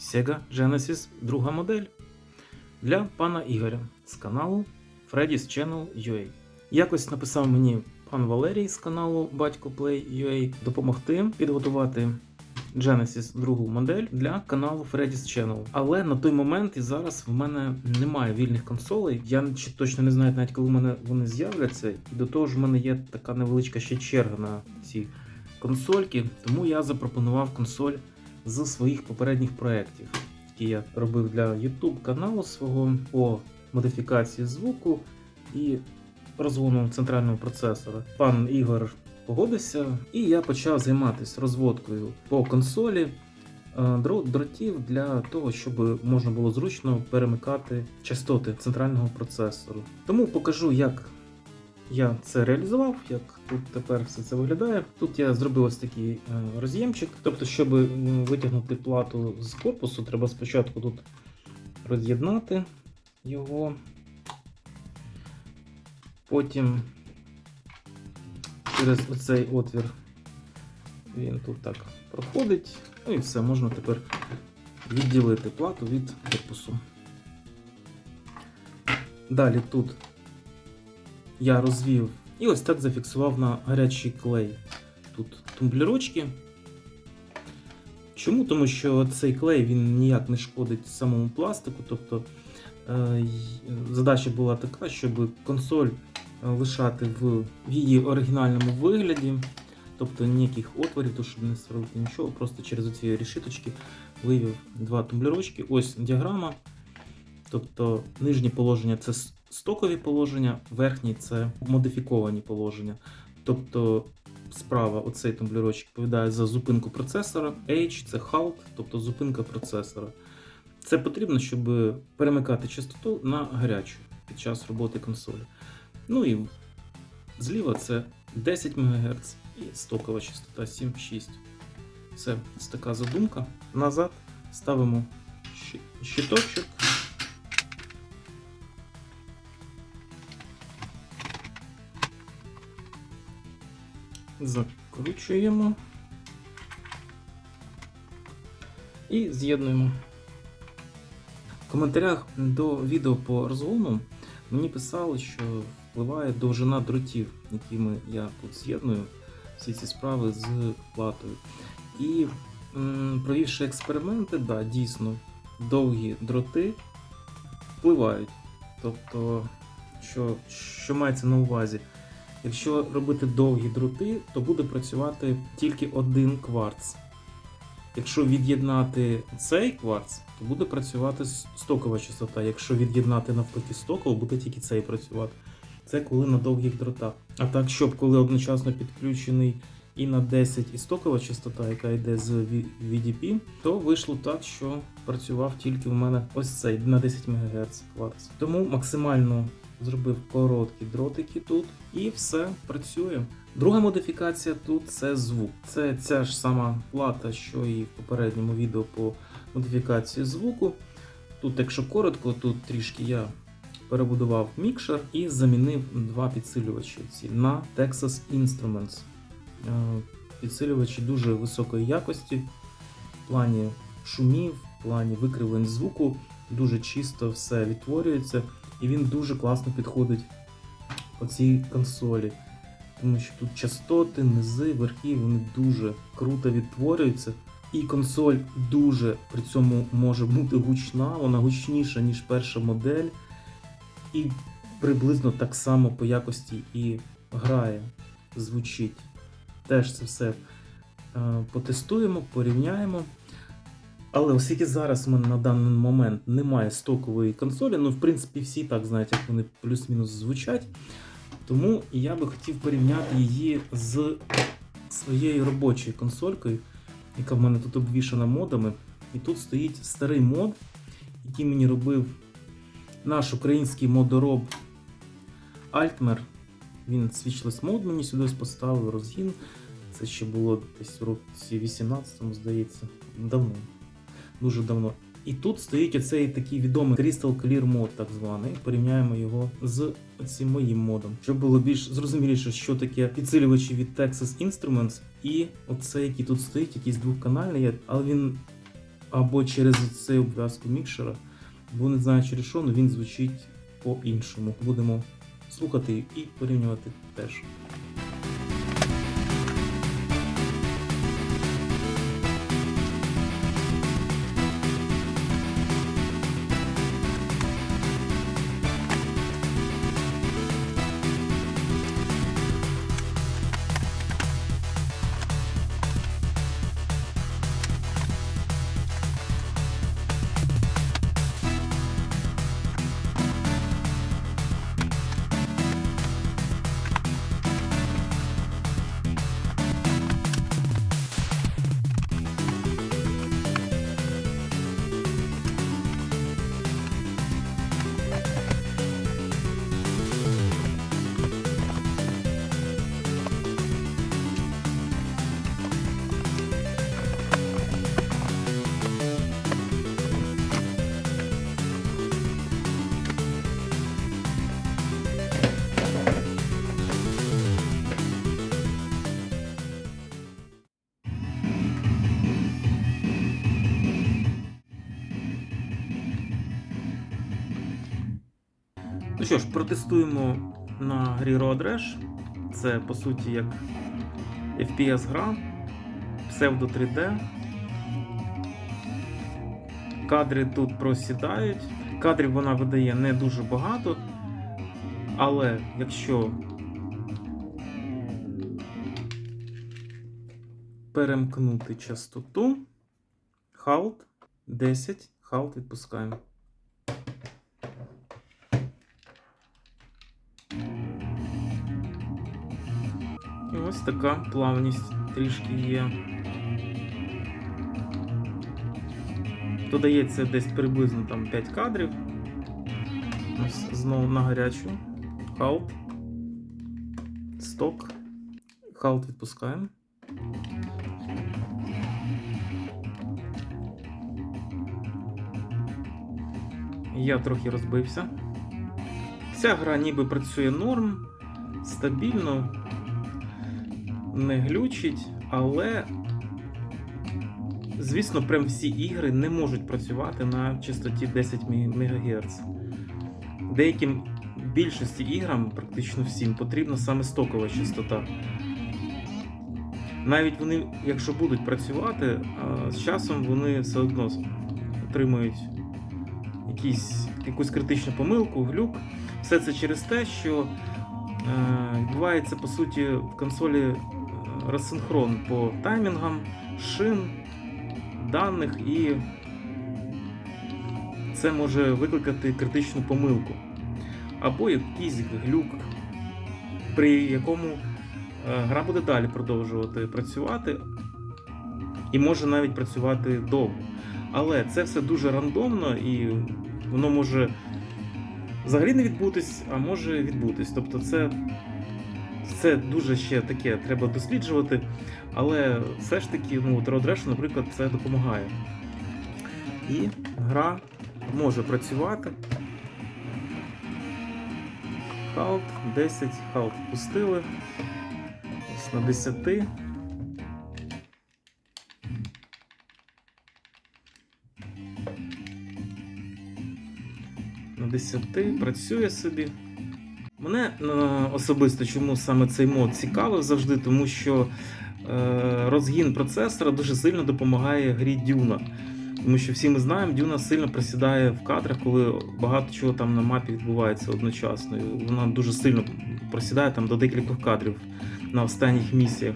Sega Genesis друга модель для пана Ігоря з каналу Freddy's Channel UA. Якось написав мені пан Валерій з каналу Батько Play UA допомогти підготувати Genesis другу модель для каналу Freddy's Channel. Але на той момент і зараз в мене немає вільних консолей. Я точно не знаю навіть коли в мене вони з'являться. І до того ж, в мене є така невеличка ще черга на ці консольки, тому я запропонував консоль з своїх попередніх проєктів, які я робив для YouTube каналу свого по модифікації звуку і розгону центрального процесора. Пан Ігор погодився, і я почав займатися розводкою по консолі е, дротів для того, щоб можна було зручно перемикати частоти центрального процесору. Тому покажу, як я це реалізував, як тут тепер все це виглядає. Тут я зробив ось такий е, роз'ємчик. Тобто, щоб витягнути плату з корпусу, треба спочатку тут роз'єднати його. Потім через оцей отвір він тут так проходить. Ну і все, можна тепер відділити плату від корпусу. Далі тут я розвів і ось так зафіксував на гарячий клей. Тут тумблерочки. Чому? Тому що цей клей він ніяк не шкодить самому пластику. Тобто е, задача була така, щоб консоль е, лишати в її оригінальному вигляді. Тобто ніяких отворів, то щоб не сварити нічого, просто через оці решіточки вивів два тумблерочки. Ось діаграма. Тобто нижнє положення це стокові положення, верхні це модифіковані положення. Тобто справа оцей тумблерочок відповідає за зупинку процесора, H це halt, тобто зупинка процесора. Це потрібно, щоб перемикати частоту на гарячу під час роботи консолі. Ну і зліва це 10 МГц і стокова частота 7,6. Це така задумка. Назад ставимо щи- щиточок. Закручуємо і з'єднуємо. В коментарях до відео по розгону мені писали, що впливає довжина дротів, якими я тут з'єдную всі ці справи з платою. І провівши експерименти, да, дійсно, довгі дроти впливають. Тобто, що, що мається на увазі? Якщо робити довгі дроти, то буде працювати тільки один кварц. Якщо від'єднати цей кварц, то буде працювати стокова частота. Якщо від'єднати навпаки стокову, буде тільки цей працювати. Це коли на довгих дротах. А так, щоб коли одночасно підключений і на 10 і стокова частота, яка йде з VDP, то вийшло так, що працював тільки в мене ось цей на 10 МГц кварц. Тому максимально зробив короткі дротики тут, і все працює. Друга модифікація тут це звук. Це ця ж сама плата, що і в попередньому відео по модифікації звуку. Тут, якщо коротко, тут трішки я перебудував мікшер і замінив два підсилювачі ці на Texas Instruments. Е, Підсилювачі дуже високої якості в плані шумів, в плані викривлень звуку. Дуже чисто все відтворюється, і він дуже класно підходить по цій консолі. Тому що тут частоти, низи, верхи, вони дуже круто відтворюються. І консоль дуже при цьому може бути гучна, вона гучніша, ніж перша модель. І приблизно так само по якості і грає, звучить. Теж це все е, потестуємо, порівняємо. Але оскільки зараз в мене на даний момент немає стокової консолі, ну в принципі всі так знають, як вони плюс-мінус звучать. Тому я би хотів порівняти її з своєю робочою консолькою, яка в мене тут обвішана модами. І тут стоїть старий мод, який мені робив наш український модороб Altmer. Він Switchless мод мені сюди поставив розгін. Це ще було десь в році 18-му, здається. Давно. Дуже давно. І тут стоїть оцей такий відомий Crystal Clear мод, так званий. Порівняємо його з цим моїм модом, щоб було більш зрозуміліше, що таке підсилювачі від Texas Instruments, і оцей, який тут стоїть, якийсь двохканальний, але він або через цей обв'язку мікшера, бо не знаю через що, але він звучить по-іншому. Будемо слухати і порівнювати теж. Що ж, протестуємо на грі Road Rash. Це по суті як FPS гра, псевдо 3D. Кадри тут просідають. Кадрів вона видає не дуже багато, але якщо перемкнути частоту, халт 10, халт відпускаємо. Ось така плавність трішки є. Додається десь приблизно там 5 кадрів. Ось знову на гарячу. Халт. Сток. Халт відпускаємо. Я трохи розбився. Ця гра ніби працює норм, стабільно, не глючить, але, звісно, прям всі ігри не можуть працювати на частоті 10 МГц. Деяким більшості іграм, практично всім, потрібна саме стокова частота. Навіть вони, якщо будуть працювати, з часом вони все одно отримують якісь, якусь критичну помилку, глюк. Все це через те, що е, відбувається по суті в консолі розсинхрон по таймінгам, шин, даних, і це може викликати критичну помилку. Або якийсь глюк, при якому е, гра буде далі продовжувати працювати, і може навіть працювати довго. Але це все дуже рандомно і воно може взагалі не відбутись, а може відбутись. Тобто, це, це дуже ще таке треба досліджувати, але все ж таки, ну, Road наприклад, це допомагає. І гра може працювати. Халт 10, халт впустили. Ось на 10. на 10 працює собі. Мене е, особисто чому саме цей мод цікавив завжди, тому що е, розгін процесора дуже сильно допомагає грі Дюна. Тому що всі ми знаємо, Дюна сильно просідає в кадрах, коли багато чого там на мапі відбувається одночасно. І Вона дуже сильно просідає там до декількох кадрів на останніх місіях.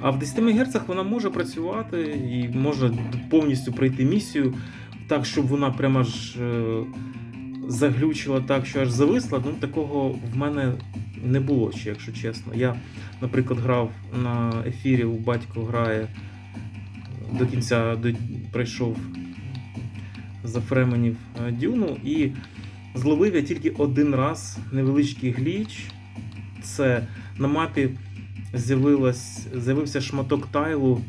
А в 10 МГц вона може працювати і може повністю пройти місію так, щоб вона прямо ж е, заглючила так, що аж зависла. Ну, такого в мене не було ще, якщо чесно. Я, наприклад, грав на ефірі, у батько грає до кінця до, пройшов за фременів е, Дюну і зловив я тільки один раз невеличкий гліч. Це на мапі з'явився шматок тайлу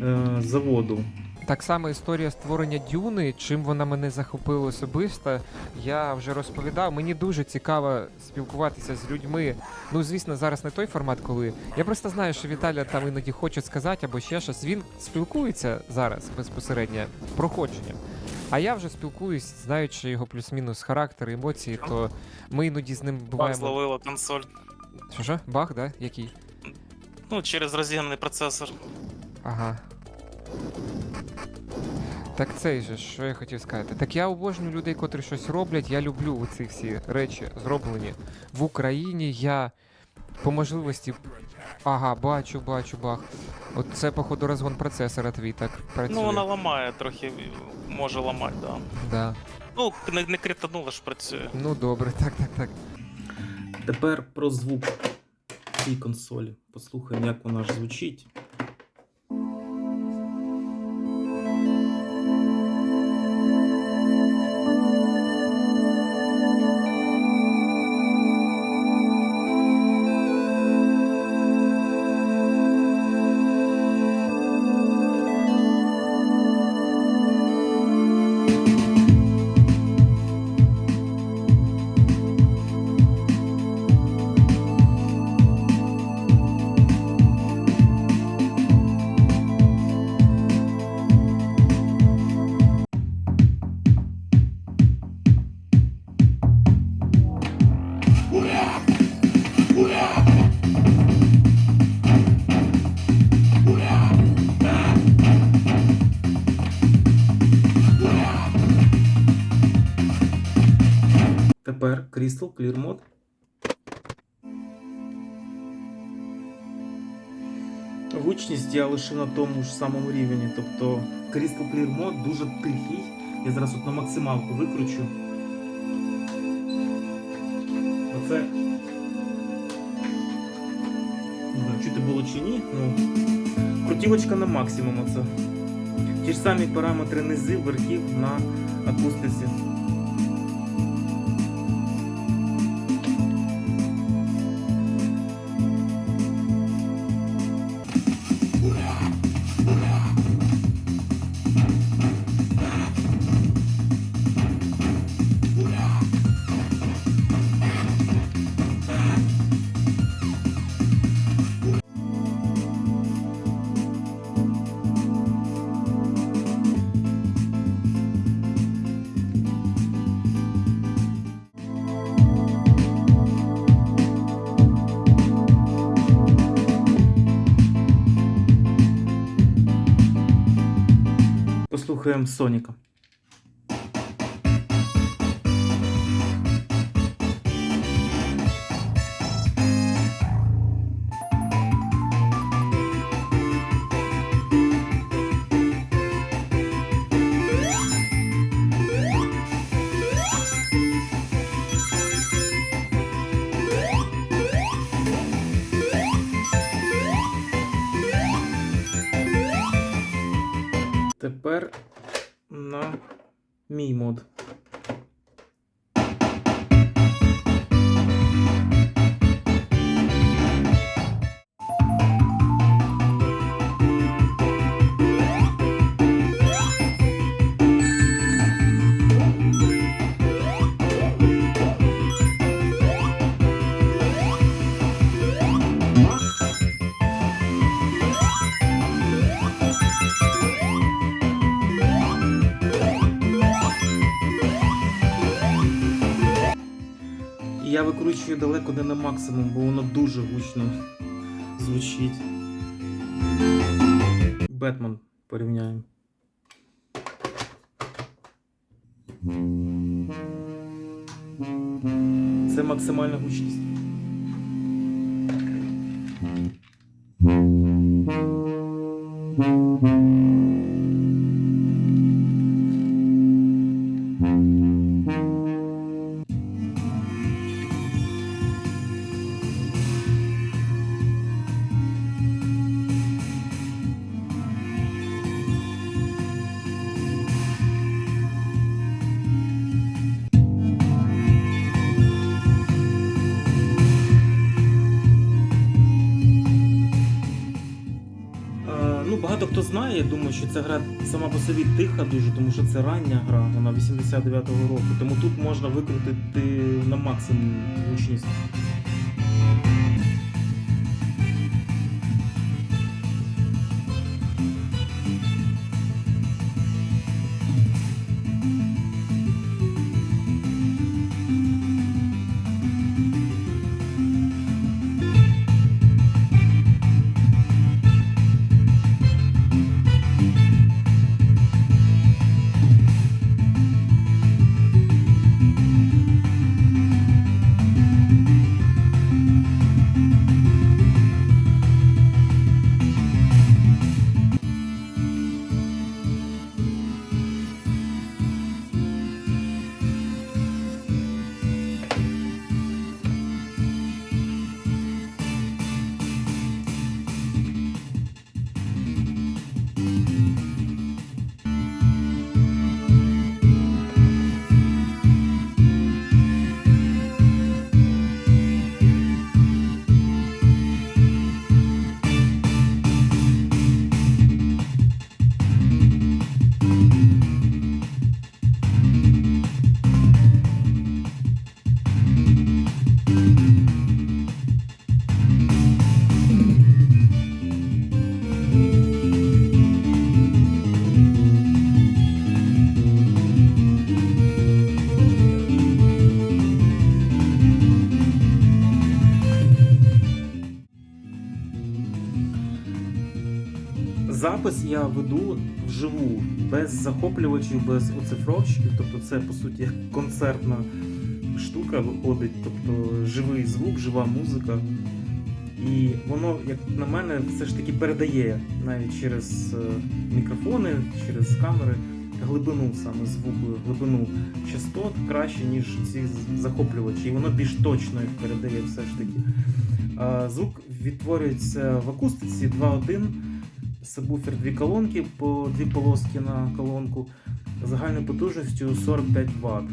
е, заводу. Так само історія створення дюни, чим вона мене захопила особисто, я вже розповідав. Мені дуже цікаво спілкуватися з людьми. Ну, звісно, зараз не той формат, коли. Я просто знаю, що Віталя там іноді хоче сказати або ще щось. Він спілкується зараз безпосередньо проходженням. А я вже спілкуюсь, знаючи його плюс-мінус характер, емоції, то ми іноді з ним буваємо. зловила консоль. Що що? Баг, да? Який? Ну, через розігнаний процесор. Ага. Так цей же, що я хотів сказати. Так я обожнюю людей, котрі щось роблять. Я люблю ці всі речі зроблені в Україні. Я по можливості. Ага, бачу, бачу, бах. От це, походу, розгон процесора твій так працює. Ну, вона ламає трохи, може ламати, да. Да. Ну, не, не кританула ж працює. Ну добре, так, так, так. Тепер про звук цій консолі. Послухаємо, як вона ж звучить. Тепер Clear Mode. Гучність я лише на тому ж самому рівні. Тобто Crystal Clear Mode дуже тихий. Я зараз от на максималку викручу. Оце. Не знаю, чути було чи ні. Ну, крутівочка на максимум оце. Ті ж самі параметри низів, верхів на акустиці. Послухаємо Соніка. Мій мод. І далеко не на максимум, бо воно дуже гучно звучить. Бетмен порівняємо. Це максимальна гучність. Хто знає, я думаю, що ця гра сама по собі тиха дуже, тому що це рання гра, вона 89-го року. Тому тут можна викрутити на максимум гучність. Запис я веду вживу, без захоплювачів, без оцифровщиків. Тобто це по суті концертна штука виходить, тобто живий звук, жива музика. І воно, як на мене, все ж таки передає навіть через е, мікрофони, через камери глибину саме звуку, глибину частот краще, ніж ці захоплювачі. І воно більш точно їх передає все ж таки. Звук відтворюється в акустиці 2.1. Сабвуфер дві колонки по дві полоски на колонку загальною потужністю 45 Вт.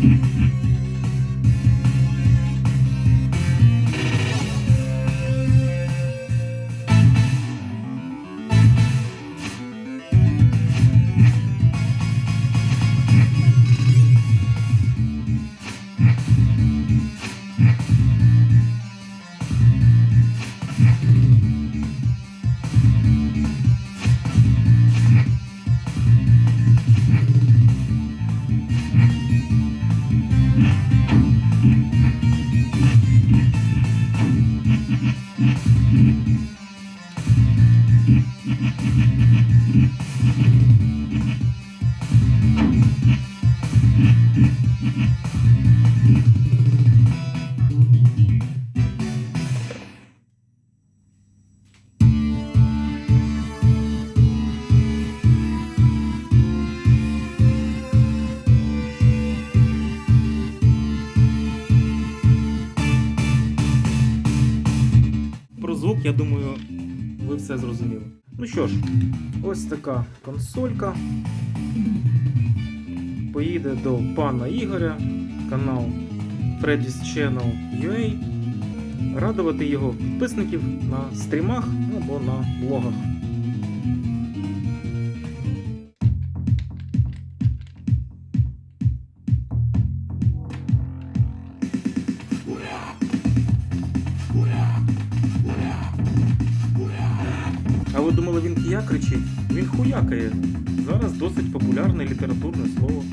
Про ось така консолька. Поїде до пана Ігоря, канал Freddy's Channel UA. Радувати його підписників на стрімах або на блогах. А ви думали, він кия кричить? Хуякає. Зараз досить популярне літературне слово.